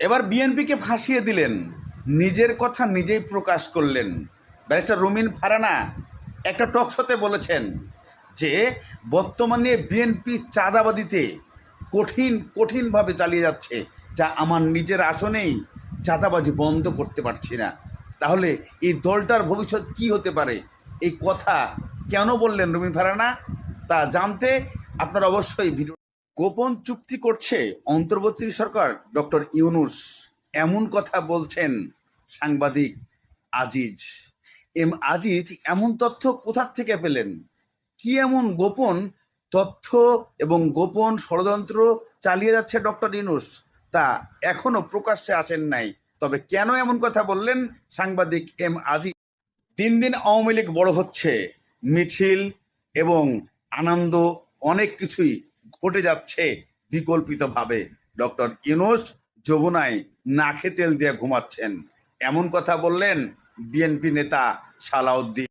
এবার বিএনপিকে ফাঁসিয়ে দিলেন। নিজের কথা নিজেই প্রকাশ করলেন। ব্যারিস্টার রুমিন ফারানা একটা টকশোতে বলেছেন যে, বর্তমানে বিএনপি চাঁদাবাদিতে কঠিন, কঠিনভাবে চালিয়ে যাচ্ছে, যা আমার নিজের আসনেই চাঁদাবাজি বন্ধ করতে পারছি না। তাহলে এই দলটার ভবিষ্যৎ কি হতে পারে? এই কথা কেন বললেন রুমিন ফারানা? তা জানতে আপনারা অবশ্যই ভিডিও গোপন চুক্তি করছে অন্তর্বর্তী সরকার ডক্টর ইউনুস। এমন কথা বলছেন সাংবাদিক আজিজ। এম আজিজ, এমন তথ্য কোথার থেকে পেলেন? কি এমন গোপন তথ্য এবং গোপন ষড়যন্ত্র চালিয়ে যাচ্ছে ডক্টর ইউনুস, তা এখনও প্রকাশ্যে আসেন নাই। তবে কেন এমন কথা বললেন সাংবাদিক এম আজিজ? তিন দিন আওয়ামী লীগ বড় হচ্ছে, মিছিল এবং আনন্দ, অনেক কিছুই ঘটে যাচ্ছে বিকল্পিতভাবে। ডক্টর ইউনুস যমুনায় নাখে তেল দিয়ে ঘুমাচ্ছেন। এমন কথা বললেন বিএনপি নেতা সালাউদ্দিন।